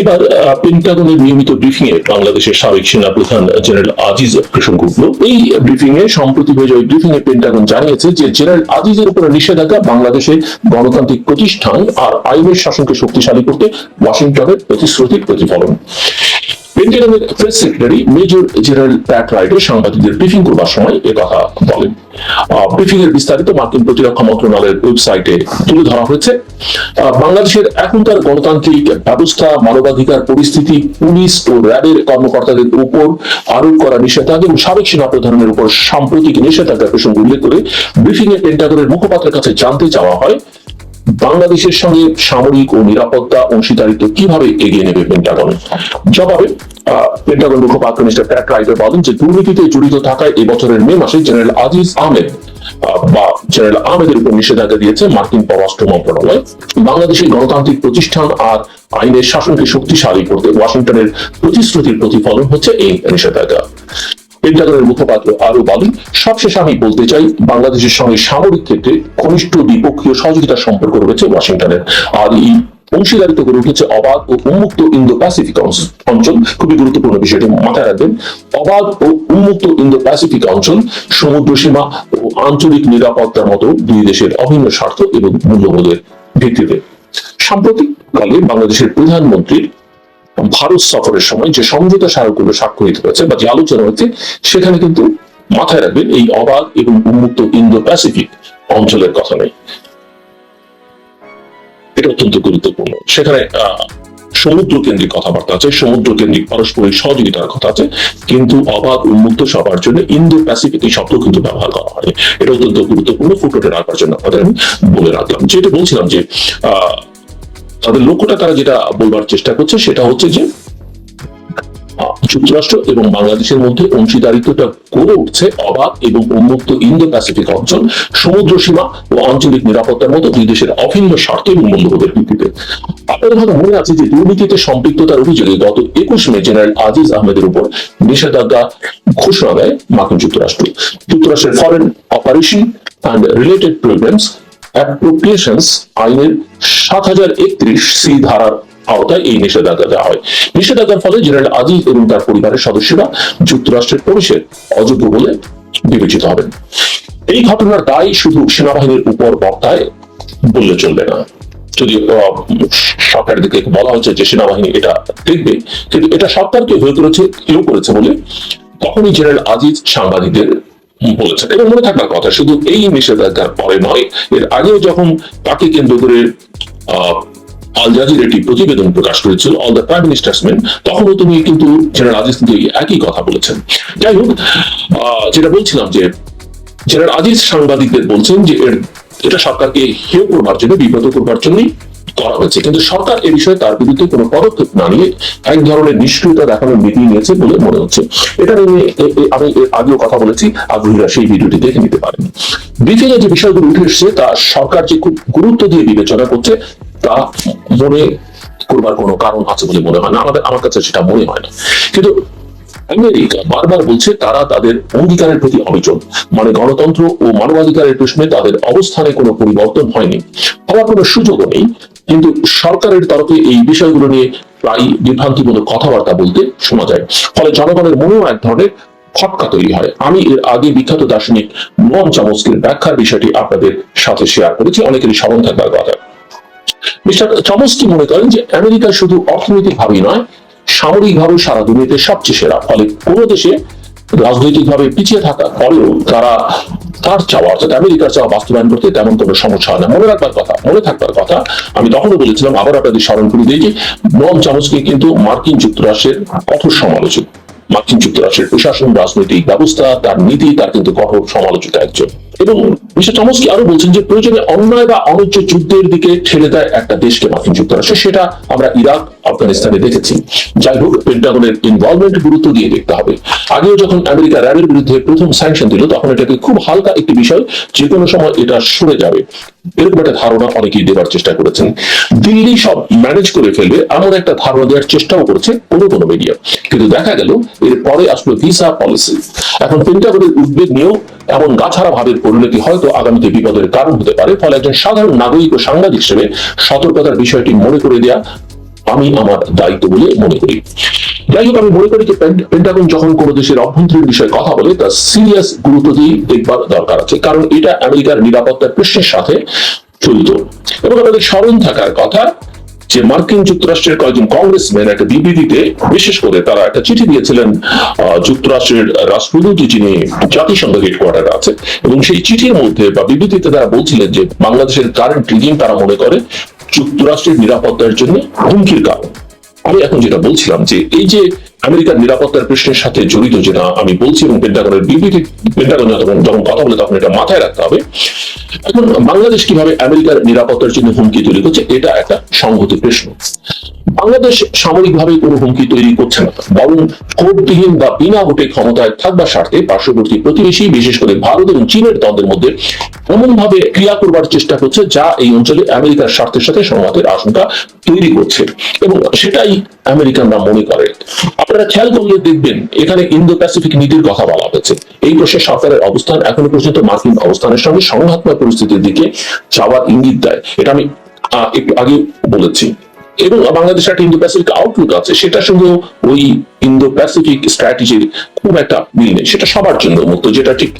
এবার পেন্টাগনের নিয়মিত ব্রিফিং এ বাংলাদেশের সাবেক সেনা প্রধান জেনারেল আজিজ প্রসঙ্গ উঠল। এই ব্রিফিং এ সম্প্রতি হয়ে যাওয়া ব্রিফিং এ পেন্টাগন জানিয়েছে যে, জেনারেল আজিজের উপর নিষেধাজ্ঞা বাংলাদেশের গণতান্ত্রিক প্রতিষ্ঠান আর আইনের শাসনকে শক্তিশালী করতে ওয়াশিংটনের প্রতিশ্রুতির প্রতিফলন। পেন্টাগনের press secretary major general Pat রাইডের সাংবাদিকদের ব্রিফিং করবার সময় বলেন। ব্রিফিং এর বিস্তারিত মার্কিন প্রতিরক্ষা মন্ত্রণালয়ের ওয়েবসাইটে তুলে ধরা হয়েছে। বাংলাদেশের এখনকার গণতান্ত্রিক ব্যবস্থা, মানবাধিকার পরিস্থিতি, পুলিশ ও র্যাবের কর্মকর্তাদের উপর আরোপ করা নিষেধাজ্ঞা এবং সাবেক সেনাপ্রধানের উপর সাম্প্রতিক নিষেধাজ্ঞার প্রসঙ্গ উল্লেখ করে ব্রিফিং এ পেন্টাগনের মুখপাত্রের কাছে জানতে চাওয়া হয়। বাংলাদেশের সঙ্গে সামরিক ও নিরাপত্তা অংশীদারিত্ব কীভাবে এগিয়ে নেবে পেন্টাগন জবাবে পেন্টাগন মুখপাত্র মিস্টার প্যাট বলেন যে দুর্নীতিতে জড়িত থাকায় এবছরের মে মাসে জেনারেল আজিজ আহমেদ আহ, বা জেনারেল আহমেদের উপর নিষেধাজ্ঞা দিয়েছে মার্কিন পররাষ্ট্র মন্ত্রণালয়। বাংলাদেশের গণতান্ত্রিক প্রতিষ্ঠান আর আইনের শাসনকে শক্তিশালী করতে ওয়াশিংটনের প্রতিশ্রুতির প্রতিফলন হচ্ছে এই নিষেধাজ্ঞা। পেন্টাগনের মুখপাত্র আরও বলেন, সবশেষে আমি বলতে চাই, বাংলাদেশের সঙ্গে সামরিক ক্ষেত্রে ঘনিষ্ঠ দ্বিপক্ষীয় সহযোগিতার সম্পর্ক রয়েছে ওয়াশিংটনের। আর এই অংশীদারিত্ব গড়ে উঠেছে অবাধ ও উন্মুক্ত ইন্দো প্যাসিফিক অঞ্চল। খুবই গুরুত্বপূর্ণ বিষয়টি মাথায় রাখবেন। অবাধ ও উন্মুক্ত ইন্দো প্যাসিফিক অঞ্চল সমুদ্র সীমা ও আঞ্চলিক নিরাপত্তার মতো দুই দেশের অভিন্ন স্বার্থ এবং মূল্যবোধের ভিত্তিতে। সাম্প্রতিককালে বাংলাদেশের প্রধানমন্ত্রীর ভারত সফরের সময় যে সমঝোতা স্মারকগুলো স্বাক্ষরিত হয়েছে বা যে আলোচনা হয়েছে, সেখানে কিন্তু মাথায় রাখবেন এই অবাধ এবং উন্মুক্ত ইন্দো প্যাসিফিক অঞ্চলের কথা নেই। এটা অত্যন্ত গুরুত্বপূর্ণ। সেখানে সমুদ্র কেন্দ্রিক কথাবার্তা আছে সমুদ্র কেন্দ্রিক পারস্পরিক সহযোগিতার কথা আছে, কিন্তু অবাধ উন্মুক্ত সবার জন্য ইন্দো প্যাসিফিক এই শব্দ কিন্তু ব্যবহার করা হয় এটা অত্যন্ত গুরুত্বপূর্ণ ফুটোটে রাখবার জন্য আপনাদের আমি বলে রাখলাম। যেটা বলছিলাম যে আহ তাদের লক্ষ্যটা তারা যেটা বলবার চেষ্টা করছে সেটা হচ্ছে যে যুক্তরাষ্ট্র এবং বাংলাদেশের মধ্যে অংশীদারিত্বটা গড়ে উঠছে অবাধ এবং উন্মুক্ত ইন্দো প্যাসিফিক অঞ্চল, সমুদ্র সীমা ও আঞ্চলিক নিরাপত্তার মতো দুই দেশের অভিন্ন স্বার্থ এবং মূল্যবোধের ভিত্তিতে। আপনাদের হয়তো মনে আছে যে দুর্নীতিতে সম্পৃক্ততার অভিযোগে গত একুশ মে জেনারেল আজিজ আহমেদের উপর নিষেধাজ্ঞা ঘোষণা দেয় মার্কিন যুক্তরাষ্ট্র। যুক্তরাষ্ট্রের foreign operation and related programs appropriations আইনের সাত হাজার একত্রিশ সি ধারার আওতায় এই নিষেধাজ্ঞা দেওয়া হয়। নিষেধাজ্ঞার ফলে জেনারেল আজিজ এবং তার পরিবারের সদস্যরা যুক্তরাষ্ট্রের অযোগ্য বলে বিবেচিত হবেন। এই ঘটনার দায় শুধু সেনাবাহিনীর উপর বর্তায় বললে চলবে না। যদি সরকারের দিকে বলা হচ্ছে যে সেনাবাহিনী এটা দেখবে, কিন্তু এটা সরকারকে হয়ে করেছে, কেউ করেছে বলে, তখনই জেনারেল আজিজ সাংবাদিকদের বলেছেন। এবং মনে থাকবার কথা, শুধু এই নিষেধাজ্ঞার পরে নয়, এর আগেও যখন তাকে কেন্দ্র করে আল জাজির একটি প্রতিবেদন প্রকাশ করেছিল অল দ্য প্রাইম তখনও তুমি কিন্তু জেনারেল আজিজ একই কথা বলেছেন। যাই হোক যেটা বলছিলাম যে, জেনারেল আজিজ সাংবাদিকদের বলছেন যে, এর, এটা সরকারকে হেয় করবার জন্য, বিব্রত করবার জন্যই করা হয়েছে। কিন্তু সরকার এ বিষয়ে তার বিরুদ্ধে কোনো পদক্ষেপ না নিয়ে এক ধরনের নিষ্ক্রিয়তা দেখানোর নীতি নিয়েছে বলে মনে হচ্ছে। এটা নিয়ে আমি আগেও কথা বলেছি আগ্রহীরা সেই ভিডিওটি দেখে নিতে পারেন। ব্রিফিংয়ে যে বিষয়গুলো উঠে এসেছে, তা সরকার যে খুব গুরুত্ব দিয়ে বিবেচনা করছে, তা মনে করবার কোনো কারণ আছে বলে মনে হয় না। আমাদের, আমার কাছে সেটা মনে হয় না। কিন্তু আমেরিকা বারবার বলছে, তারা তাদের অঙ্গীকারের প্রতি অবিচল। মানে গণতন্ত্র ও মানবাধিকারের প্রশ্নে তাদের অবস্থানে কোনো পরিবর্তন হয়নি। হওয়ার কোনো সুযোগও নেই। কিন্তু সরকারের তরফে এই বিষয়গুলো নিয়ে প্রায় বিভ্রান্তিমূলক কথাবার্তা বলতে শোনা যায়। ফলে জনগণের মনেও এক ধরনের খটকা তৈরি হয়। আমি এর আগে বিখ্যাত দার্শনিক নোয়াম চামস্কির ব্যাখ্যার বিষয়টি আপনাদের সাথে শেয়ার করেছি। অনেকেরই স্মরণ থাকবার কথা। মিস্টার চমস্কি মনে করেন যে আমেরিকা শুধু অর্থনৈতিক ভাবেই নয় সামরিক ভাবে সারা দুনিয়াতে সবচেয়ে সেরা। ফলে কোন দেশে রাজনৈতিক ভাবে পিছিয়ে থাকা পরেও তারা তার চাওয়া অর্থাৎ আমেরিকার চাওয়া বাস্তবায়ন করতে তেমন কোনো সমস্যা হয় না। মনে রাখবার কথা, মনে থাকবার কথা, আমি তখনও বলেছিলাম আবার আপনাদের স্মরণ করে দিই যে নম চামচকে কিন্তু মার্কিন যুক্তরাষ্ট্রের কঠোর সমালোচক, মার্কিন যুক্তরাষ্ট্রের প্রশাসন, রাজনৈতিক ব্যবস্থা, তার নীতি, তার কিন্তু কঠোর সমালোচক একজন। এবং মিস্টার চমস্কি আরও বলছেন যে প্রয়োজনে অন্যায় বা অনুচ্চ যুদ্ধের দিকে ঠেলে দেয় একটা দেশকে মার্কিন যুক্তরাষ্ট্র। সেটা আমরা ইরাক, আফগানিস্তানে দেখেছি। যাই হোক পেন্টাগনের ইনভলভমেন্ট গুরুত্ব দিয়ে দেখতে হবে। আগেও যখন আমেরিকা র্যাবের বিরুদ্ধে প্রথম স্যাংশন দিল, তখন এটাকে খুব হালকা একটি বিষয় যে কোনো সময় এটা সরে যাবে। এরকম একটা ধারণা অনেকেই দেওয়ার চেষ্টা করেছেন। দিল্লি সব ম্যানেজ করে ফেলবে, এমন একটা ধারণা দেওয়ার চেষ্টাও করেছে কোনো কোনো মিডিয়া কিন্তু দেখা গেল এর পরে আসলো ভিসা পলিসি এখন পেন্টাগনের উদ্বেগ নিয়েও এমন গাছাড়া ভাবের পরিণতি হয়তো আগামীতে বিপদের কারণ হতে পারে। ফলে একজন সাধারণ নাগরিক ও সাংবাদিক হিসেবে সতর্কতার বিষয়টি মনে করে দেয়া আমি আমার দায়িত্ব বলে মনে করি। যাই হোক, আমি মনে করি যে পেন্টাগন যখন কোনো দেশের অভ্যন্তরীণ বিষয়ে কথা বলে তার সিরিয়াস গুরুত্ব দিয়ে দেখবার দরকার আছে। কারণ এটা আমেরিকার নিরাপত্তার প্রশ্নের সাথে জড়িত। এবং আমাদের স্মরণ থাকার কথা যে মার্কিন যুক্তরাষ্ট্রের কয়েকজন কংগ্রেসম্যান একটা বিবৃতিতে বিশেষ করে তারা একটা চিঠি দিয়েছিলেন যুক্তরাষ্ট্রের রাষ্ট্রদূত যিনি জাতিসংঘ হেডকোয়ার্টার আছে এবং সেই চিঠির মধ্যে বা বিবৃতিতে তারা বলছিলেন যে বাংলাদেশের কারেন্ট রিজিম তারা মনে করে যুক্তরাষ্ট্রের নিরাপত্তার জন্য হুমকির কারণ। আমি এখন যেটা বলছিলাম যে এই যে আমেরিকার নিরাপত্তার প্রশ্নের সাথে জড়িত যেটা আমি বলছি এবং পেন্টাগনের বিবৃতি, পেন্টাগন যখন যখন কথা বলে তখন এটা মাথায় রাখতে হবে। এখন বাংলাদেশ কীভাবে আমেরিকার নিরাপত্তার জন্য হুমকি তৈরি করছে, এটা একটা সংহতি প্রশ্ন। বাংলাদেশ সামরিকভাবে কোনো হুমকি তৈরি করছে না। বরং ভোটবিহীন বা বিনা ভোটে ক্ষমতায় থাকবার স্বার্থে পার্শ্ববর্তী প্রতিবেশী, বিশেষ করে ভারত এবং চীনের দ্বন্দ্বের মধ্যে এমন ভাবে ক্রিয়া করবার চেষ্টা করছে যা এই অঞ্চলে আমেরিকার স্বার্থের সাথে সংঘাতের আশঙ্কা তৈরি করছে। এবং সেটাই আমেরিকানরা মনে করে। আপনারা খেয়াল করলে দেখবেন, এখানে ইন্দো প্যাসিফিক নীতির কথা বলা হয়েছে। এই প্রশ্নে সরকারের অবস্থান এখনও পর্যন্ত মার্কিন অবস্থানের সঙ্গে সংঘাতময় পরিস্থিতির দিকে যাওয়ার ইঙ্গিত দেয়। এটা আমি একটু আগে বলেছি। এবং বাংলাদেশের একটা ইন্দো প্যাসিফিক আউটলুক আছে, সেটার সঙ্গে ওই ইন্দো প্যাসিফিক স্ট্র্যাটেজির খুব একটা মিল নেই। সেটা সবার জন্য মুক্ত, যেটা ঠিক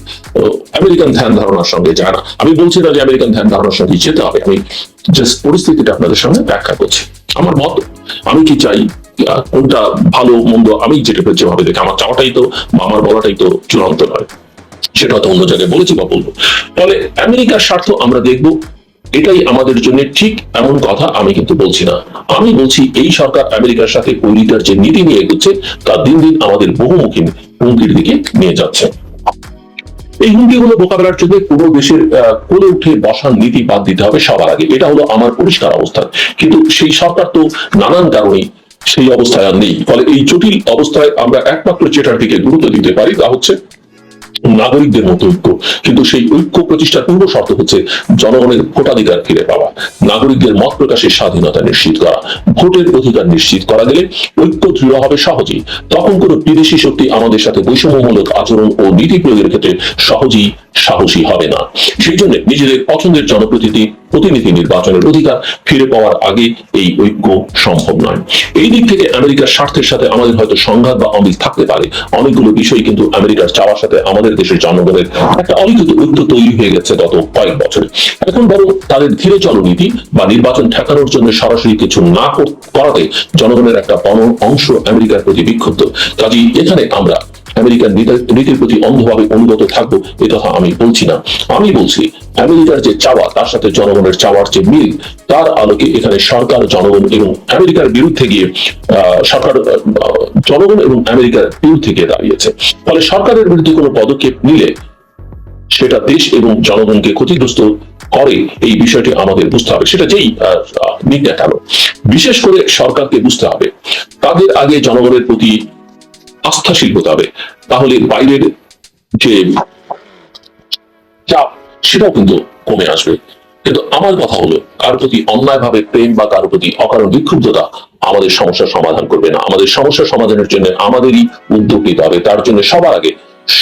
আমেরিকান ধ্যান ধারণার সঙ্গে যায় না। আমি বলছি না যে আমেরিকান ধ্যান ধারণার সঙ্গে যেতে হবে। আমি জাস্ট পরিস্থিতিটা আপনাদের সামনে ব্যাখ্যা করছি। আমার মত, আমি কি চাই কোনটা ভালো, মন্দ, আমি যেটা যেভাবে দেখি আমার চাওয়াটাই তো বা আমার বলাটাই তো চূড়ান্ত নয়। সেটা হয়তো অন্য জায়গায় বলেছি বা বলব। ফলে আমেরিকার স্বার্থ আমরা দেখব, এটাই আমাদের জন্য ঠিক এমন কথা আমি কিন্তু বলছি না। আমি বলছি এই সরকার আমেরিকার সাথে পরিতার যে নীতি নিয়ে এগোচ্ছে, তা দিন দিন আমাদের বহুমুখী হুমকির দিকে নিয়ে যাচ্ছে। এই হুমকিগুলো মোকাবেলার জন্য কোনো দেশের কোলে উঠে বসার নীতি বাদ দিতে হবে সবার আগে। এটা হলো আমার পরিষ্কার অবস্থান। কিন্তু সেই সরকার তো নানান কারণে সেই অবস্থায় আর নেই। ফলে এই জটিল অবস্থায় আমরা একমাত্র যেটার দিকে গুরুত্ব দিতে পারি তা হচ্ছে নাগরিকদের মতো ঐক্য। কিন্তু সেই ঐক্য প্রতিষ্ঠার পূর্ব শর্ত হচ্ছে জনগণের ভোটাধিকার ফিরে পাওয়া। নাগরিকদের মত প্রকাশের স্বাধীনতা নিশ্চিত করা। ভোটের অধিকার নিশ্চিত করা গেলে ঐক্য দৃঢ় হবে সহজেই। তখন কোনো বিদেশি শক্তি আমাদের সাথে বৈষম্যমূলক আচরণ ও নীতি প্রয়োগের ক্ষেত্রে সহজেই সাহসী হবে না। সেই জন্য নিজেদের পছন্দের জনপ্রতিনিধি, প্রতিনিধি নির্বাচনের অধিকার ফিরে পাওয়ার আগে এই ঐক্য সম্ভব নয়। এই দিক থেকে আমেরিকার স্বার্থের সাথে আমাদের হয়তো সংঘাত বা অমিল থাকতে পারে। অনেকগুলো বিষয় কিন্তু আমেরিকার চাওয়ার সাথে আমাদের দেশের জনগণের একটা অলিখিত ঐক্য তৈরি হয়ে গেছে গত কয়েক বছরে। এখন বরং তাদের ধীরে চলনীতি বা নির্বাচন ঠেকানোর জন্য সরাসরি কিছু না করাতে জনগণের একটা বড় অংশ আমেরিকার প্রতি বিক্ষুব্ধ। কাজেই এখানে আমরা আমেরিকার নীতির প্রতি অন্ধভাবে অনুগত থাকব, এ কথা আমি বলছি না। আমি বলছি, আমেরিকার যে চাওয়া, তার সাথে জনগণের চাওয়ার যে মিল, তার আলোকে এখানে সরকার, জনগণ এবং আমেরিকার বিরুদ্ধে গিয়ে সরকার জনগণ এবং আমেরিকার বিরুদ্ধে গিয়ে দাঁড়িয়েছে। ফলে সরকারের বিরুদ্ধে কোনো পদক্ষেপ নিলে সেটা দেশ এবং জনগণকে ক্ষতিগ্রস্ত করে এই বিষয়টি আমাদের বুঝতে হবে। সেটা যেই নিক না কেন। বিশেষ করে সরকারকে বুঝতে হবে, তাদের আগে জনগণের প্রতি আস্থাশীল হতে হবে। তাহলে বাইরের যে চাপ, সেটাও কিন্তু কমে আসবে। কিন্তু আমার কথা হলো, কার প্রতি অন্যায়ভাবে প্রেম বা কারোর প্রতি অকারণ বিক্ষুব্ধতা আমাদের সমস্যার সমাধান করবে না। আমাদের সমস্যা সমাধানের জন্য আমাদেরই উদ্যোগ নিতে হবে। তার জন্য সবার আগে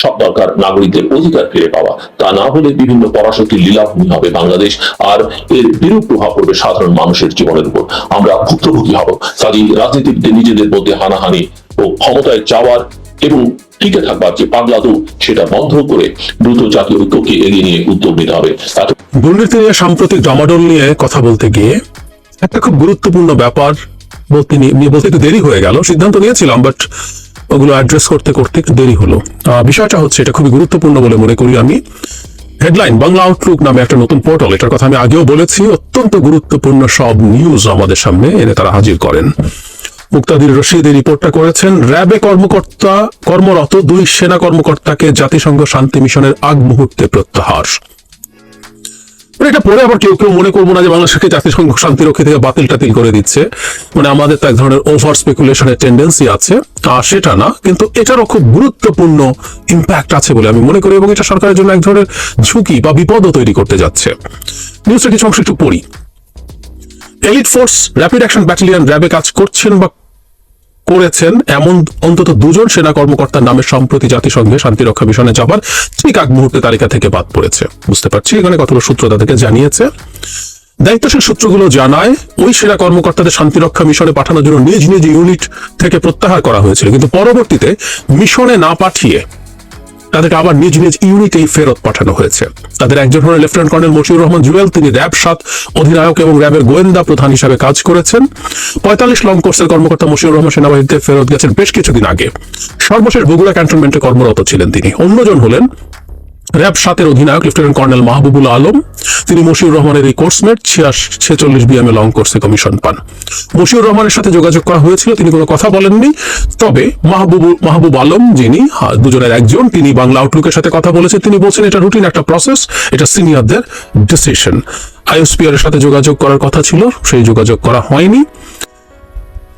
সব দরকার নাগরিকদের অধিকার ফিরে পাওয়া। তা না হলে বিভিন্ন পরাশক্তির লীলাভূমি হবে বাংলাদেশ, আর এর বিরূপ প্রভাব পড়বে সাধারণ মানুষের জীবনের উপর। আমরা ভুক্তভোগী হব। কাজেই রাজনীতিবিদদের নিজেদের মধ্যে হানাহানি ও ক্ষমতায় যাওয়ার এবং টিকে থাকবার যে পাগলাদু সেটা বন্ধ করে দ্রুত জাতীয় ঐক্যকে এগিয়ে নিয়ে উদ্যোগ নিতে হবে। দুর্নীতি নিয়ে সাম্প্রতিক জমাডল নিয়ে কথা বলতে গিয়ে একটা খুব গুরুত্বপূর্ণ ব্যাপার বলতে নিয়ে বলতে একটু দেরি হয়ে গেল, সিদ্ধান্ত নিয়েছিলাম বাট ওগুলো অ্যাড্রেস করতে করতে দেরি হলো। বিষয়টা হচ্ছে, এটা খুবই গুরুত্বপূর্ণ বলে মনে করি আমি। হেডলাইন বাংলা আউটলুক নামে একটা নতুন পোর্টাল এটার কথা আমি আগেও বলেছি, অত্যন্ত গুরুত্বপূর্ণ সব নিউজ আমাদের সামনে এনে তারা হাজির করেন। মুক্তাদির রশিদ এই রিপোর্টটা করেছেন, র্যাবে কর্মকর্তা, কর্মরত দুই সেনা কর্মকর্তাকে জাতিসংঘ শান্তি মিশনের আগ মুহূর্তে প্রত্যাহার। মানে এটা পরে আবার কেউ কেউ মনে করব না যে বাংলাদেশকে জাতিসংঘ শান্তিরক্ষী থেকে বাতিল টাতিল করে দিচ্ছে। মানে আমাদের তো এক ধরনের ওভার স্পেকুলেশনের টেন্ডেন্সি আছে। আর সেটা না, কিন্তু এটারও খুব গুরুত্বপূর্ণ ইম্প্যাক্ট আছে বলে আমি মনে করি এবং এটা সরকারের জন্য এক ধরনের ঝুঁকি বা বিপদও তৈরি করতে যাচ্ছে। নিউজটা কিছু অংশ একটু পড়ি। Elite force rapid action battalion র্যাবে কাজ করছেন বা করেছেন এমন অন্তত দুজন সেনা কর্মকর্তার নামে সম্প্রতি জাতিসংঘে শান্তিরক্ষা মিশনে যাবার ঠিক আগ মুহূর্তে তালিকা থেকে বাদ পড়েছে। বুঝতে পারছি? এখানে কতগুলো সূত্র তাদেরকে জানিয়েছে। দায়িত্বশীল সূত্রগুলো জানায়, ওই সেনা কর্মকর্তাদের শান্তিরক্ষা মিশনে পাঠানোর জন্য নিজ নিজ ইউনিট থেকে প্রত্যাহার করা হয়েছিল। কিন্তু পরবর্তীতে মিশনে না পাঠিয়ে তাদেরকে আবার নিজ নিজ ইউনিটেই ফেরত পাঠানো হয়েছে। তাদের একজন হলেন লেফটেন্যান্ট কর্নেল মশিউর রহমান জুয়েল। তিনি র্যাব সাত অধিনায়ক এবং র্যাবের গোয়েন্দা প্রধান হিসাবে কাজ করেছেন। পঁয়তাল্লিশ লং কোর্সের কর্মকর্তা মশিউর রহমান সেনাবাহিনীতে ফেরত গেছেন বেশ কিছুদিন আগে। সর্বশেষ বগুড়া ক্যান্টনমেন্টে কর্মরত ছিলেন তিনি। অন্যজন হলেন র্যাব সাতের অধিনায়ক লেফটেন্যান্ট কর্নেল মাহবুবুল আলম, তিনি মশিউর রহমানের এই কোর্সমেট ছেচল্লিশ বিএমএ লং কোর্সে কমিশন পান। মশিউর রহমানের সাথে যোগাযোগ করা হয়েছিল, তিনি কোনো কথা বলেননি। তবে মাহবুব মাহবুব আলম যিনি দুজনের একজন, তিনি বাংলা আউটলুকের সাথে কথা বলেছেন। তিনি বলছেন, এটা রুটিন একটা প্রসেস এটা সিনিয়রদের ডিসিশন আইএসপিআর এর সাথে যোগাযোগ করার কথা ছিল, সেই যোগাযোগ করা হয়নি।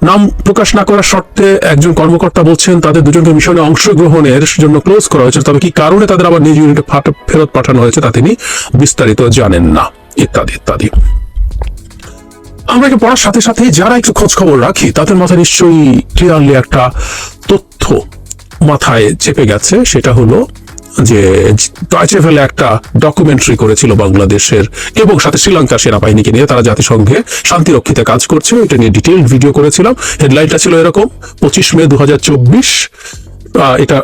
নাম প্রকাশ না করার শর্তে একজন কর্মকর্তা বলছেন তাদের দুজনকে মিশনে অংশগ্রহণের জন্য ক্লোজ করা হয়েছে। তবে কি কারণে তাদের আবার নিজ ইউনিটে ফেরত পাঠানো হয়েছে তা তিনি বিস্তারিত জানেন না। ইত্যাদি ইত্যাদি। আমরা একে পড়ার সাথে সাথে যারা একটু খোঁজ খবর রাখি, তাদের মাথায় নিশ্চয়ই ক্লিয়ারলি একটা তথ্য মাথায় চেপে গেছে। সেটা হলো যে ডয়চে ফেলে একটা ডকুমেন্টারি করেছিল বাংলাদেশের এবং সাথে শ্রীলঙ্কার সেনাবাহিনীকে নিয়ে তারা জাতিসংঘে শান্তিরক্ষিতে কাজ করছে এটা নিয়ে ডিটেল ভিডিও করেছিলাম। হেডলাইনটা ছিল এরকম, পঁচিশ মে দু এটা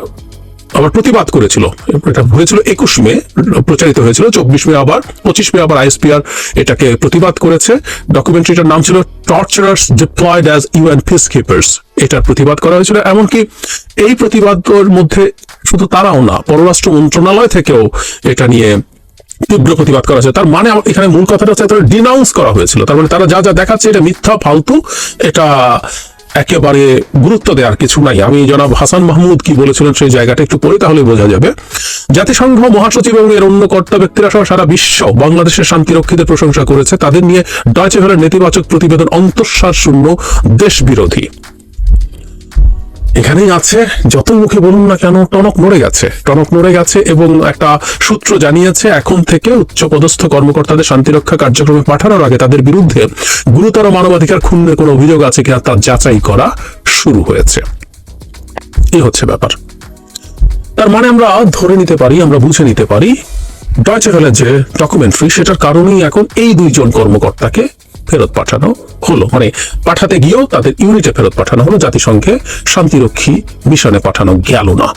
আবার প্রতিবাদ করেছিল। এটা হয়েছিল একুশ মে, প্রচারিত হয়েছিল, চব্বিশ মে আবার, পঁচিশ মে আবার আইএসপিআর এটাকে প্রতিবাদ করেছে। ডকুমেন্টারিটার নাম ছিল torturers deployed as UN peacekeepers এটার প্রতিবাদ করা হয়েছিল, এমনকি এই প্রতিবাদের মধ্যে শুধু তারাও না, পররাষ্ট্র মন্ত্রণালয় থেকেও এটা নিয়ে তীব্র প্রতিবাদ করা হয়েছে। তার মানে এখানে মূল কথাটা হচ্ছে ডিনাউন্স করা হয়েছিল। তার মানে তারা যা যা দেখাচ্ছে, এটা মিথ্যা, ফালতু, এটা একেবারে গুরুত্ব দেওয়ার কিছু নাই। আমি জনাব হাসান মাহমুদ কি বলেছিলেন সেই জায়গাটা একটু পড়ে তাহলে বোঝা যাবে। জাতিসংঘ, মহাসচিব এবং এর অন্য কর্তা ব্যক্তিরা সহ সারা বিশ্ব বাংলাদেশের শান্তিরক্ষীদের প্রশংসা করেছে। তাদের নিয়ে ডয়চেভেলের নেতিবাচক প্রতিবেদন অন্তঃসার শূন্য দেশ বিরোধী। এখানেই আছে যত মুখে বলুন না কেন, টনক নড়ে গেছে। টনক নড়ে গেছে এবং একটা সূত্র জানিয়েছে, এখন থেকে উচ্চপদস্থ কর্মকর্তাদের শান্তিরক্ষা কার্যক্রমে পাঠানোর আগে তাদের বিরুদ্ধে গুরুতর মানবাধিকার ক্ষুণ্ণের কোনো অভিযোগ আছে কিনা তা যাচাই করা শুরু হয়েছে। এই হচ্ছে ব্যাপার। তার মানে আমরা ধরে নিতে পারি, আমরা বুঝে নিতে পারি ডয়চে যে ডকুমেন্টারি সেটার কারণেই এখন এই দুইজন কর্মকর্তাকে ফেরত পাঠানো হলো মানে পাঠাতে গিয়েও তাদের ইউনিটে ফেরত পাঠানো হলো। জাতিসংঘে শান্তিরক্ষী মিশনে পাঠানো গেল না।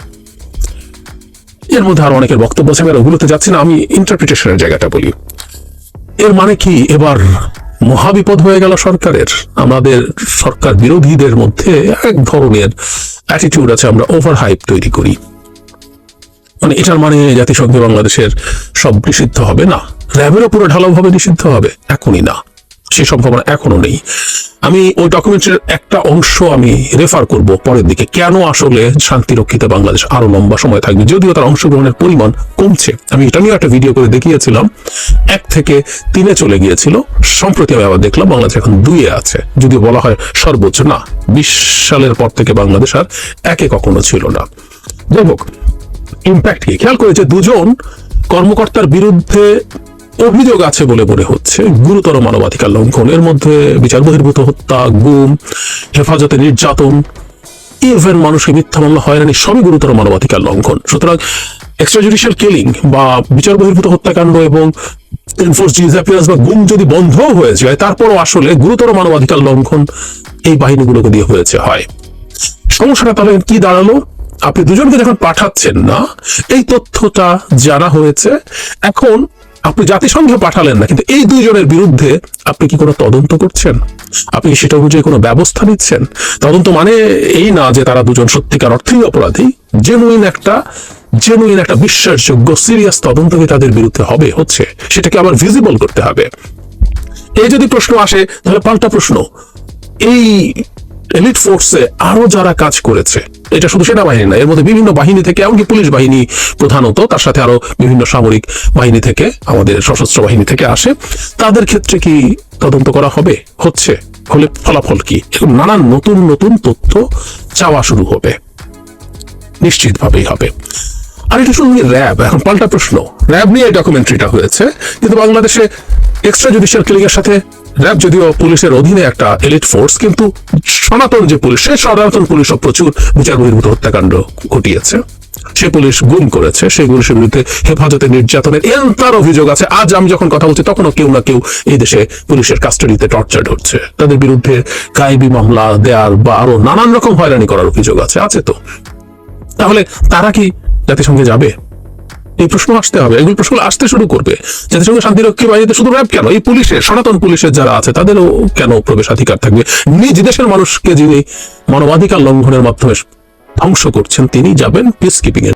এর মধ্যে আরও অনেকের বক্তব্য আছে, আমি ওগুলোতে যাচ্ছি না, আমি ইন্টারপ্রিটেশনের জায়গাটা বলি। এর মানে কি? এবার মহাবিপদ হয়ে গেল সরকারের। আমাদের সরকার বিরোধীদের মধ্যে এক ধরনের অ্যাটিটিউড আছে, আমরা ওভার হাইপ তৈরি করি। মানে এটার মানে জাতিসংঘে বাংলাদেশের সব নিষিদ্ধ হবে না? র্যাবেরও পুরো ঢালাওভাবে নিষিদ্ধ হবে? এখনই না। সেই সম্ভাবনা এখনও নেই। আমি ওই ডকুমেন্টের একটা অংশ আমি রেফার করব পরের দিকে। কেন আসলে শান্তিরক্ষিতে বাংলাদেশ আরও লম্বা সময় থাকবে? যদিও তার অংশগ্রহণের পরিমাণ কমছে। আমি এটা নিয়ে একটা ভিডিও করে দেখিয়েছিলাম। এক থেকে তিনে চলে গিয়েছিল। সম্প্রতি আমি আবার দেখলাম বাংলাদেশ এখন দুইয়ে আছে। যদিও বলা হয় সর্বোচ্চ না, বিশ সালের পর থেকে বাংলাদেশ আর একে কখনো ছিল না। যাই হোক ইম্প্যাক্ট কি? খেয়াল করেছে, দুজন কর্মকর্তার বিরুদ্ধে অভিযোগ আছে বলে মনে হচ্ছে। গুরুতর মানবাধিকার লঙ্ঘন। এর মধ্যে বিচার বহির্ভূত হত্যা, গুম, হেফাজতে নির্যাতন ইভেন মানুষকে মিথ্যা মামলা, হয়রানি, সবই গুরুতর মানবাধিকার লঙ্ঘন। সুতরাং এক্সট্রা জুডিশিয়াল কিলিং বা বিচার বহির্ভূত হত্যাকাণ্ড এবং এনফোর্স ডিসঅ্যাপিয়ারেন্স বা গুম যদি বন্ধ হয়ে যায়, তারপরও আসলে গুরুতর মানবাধিকার লঙ্ঘন এই বাহিনীগুলোকে দিয়ে হয়েছে, হয়। সমস্যাটা তাহলে কি দাঁড়াল? আপনি দুজনকে যখন পাঠাচ্ছেন না, এই তথ্যটা জানা হয়েছে। এখন আপনি জাতিসংঘে পাঠালেন না, কিন্তু এই দুইজনের বিরুদ্ধে আপনি কি কোনো তদন্ত করছেন? আপনি সেটা অনুযায়ী কোনো ব্যবস্থা নিচ্ছেন? তদন্ত মানে এই না যে তারা দুজন সত্যিকার অর্থেই অপরাধী জেনুইন একটা জেনুইন একটা বিশ্বাসযোগ্য সিরিয়াস তদন্ত কি তাদের বিরুদ্ধে হবে, হচ্ছে, সেটাকে আবার ভিজিবল করতে হবে। এই যদি প্রশ্ন আসে, তাহলে পাল্টা প্রশ্ন। এই এলিট ফোর্সে আরও যারা কাজ করেছে এটা শুধু সেনাবাহিনী না, এর মধ্যে বিভিন্ন বাহিনী থেকে, এমনকি পুলিশ বাহিনী প্রধানত, তার সাথে আরও বিভিন্ন সামরিক বাহিনী থেকে, আমাদের সশস্ত্র বাহিনী থেকে আসে। তাদের ক্ষেত্রে কি তদন্ত করা হবে? হচ্ছে। হলে ফলাফল কি? এরকম নানান নতুন নতুন তথ্য চাওয়া শুরু হবে। নিশ্চিতভাবেই হবে। আর এটা শুধু র্যাব, এখন পাল্টা প্রশ্ন। র্যাব নিয়ে ডকুমেন্টারিটা হয়েছে। কিন্তু বাংলাদেশে এক্সট্রা জুডিশিয়াল কিলিং এর সাথে র্যাব যদিও পুলিশের অধীনে একটা এলিট ফোর্স, কিন্তু সনাতন যে পুলিশ, সেই সনাতন পুলিশও প্রচুর বিচার বহির্ভূত হত্যাকাণ্ড ঘটিয়েছে। সে পুলিশ গুম করেছে, সেই পুলিশের বিরুদ্ধে হেফাজতে নির্যাতনের এন্তার অভিযোগ আছে। আজ আমি যখন কথা বলছি, তখনও কেউ না কেউ এই দেশে পুলিশের কাস্টাডিতে টর্চার হচ্ছে তাদের বিরুদ্ধে গায়েবী মামলা দেয়ার বা আরও নানান রকম হয়রানি করার অভিযোগ আছে আছে তো। তাহলে তারা কি জাতিসংঘে যাবে? এই প্রশ্ন আসতে হবে। এগুলো প্রশ্ন আসতে শুরু করবে। জাতিসংঘ শান্তিরক্ষী বাহিনীতে শুধু র্যাব কেন? এই পুলিশের সনাতন পুলিশের যারা আছে, তাদেরও কেন প্রবেশাধিকার থাকবে? নিজ দেশের মানুষকে যিনি মানবাধিকার লঙ্ঘনের মাধ্যমে ধ্বংস করছেন, তিনি যাবেন পিস কিপিং এর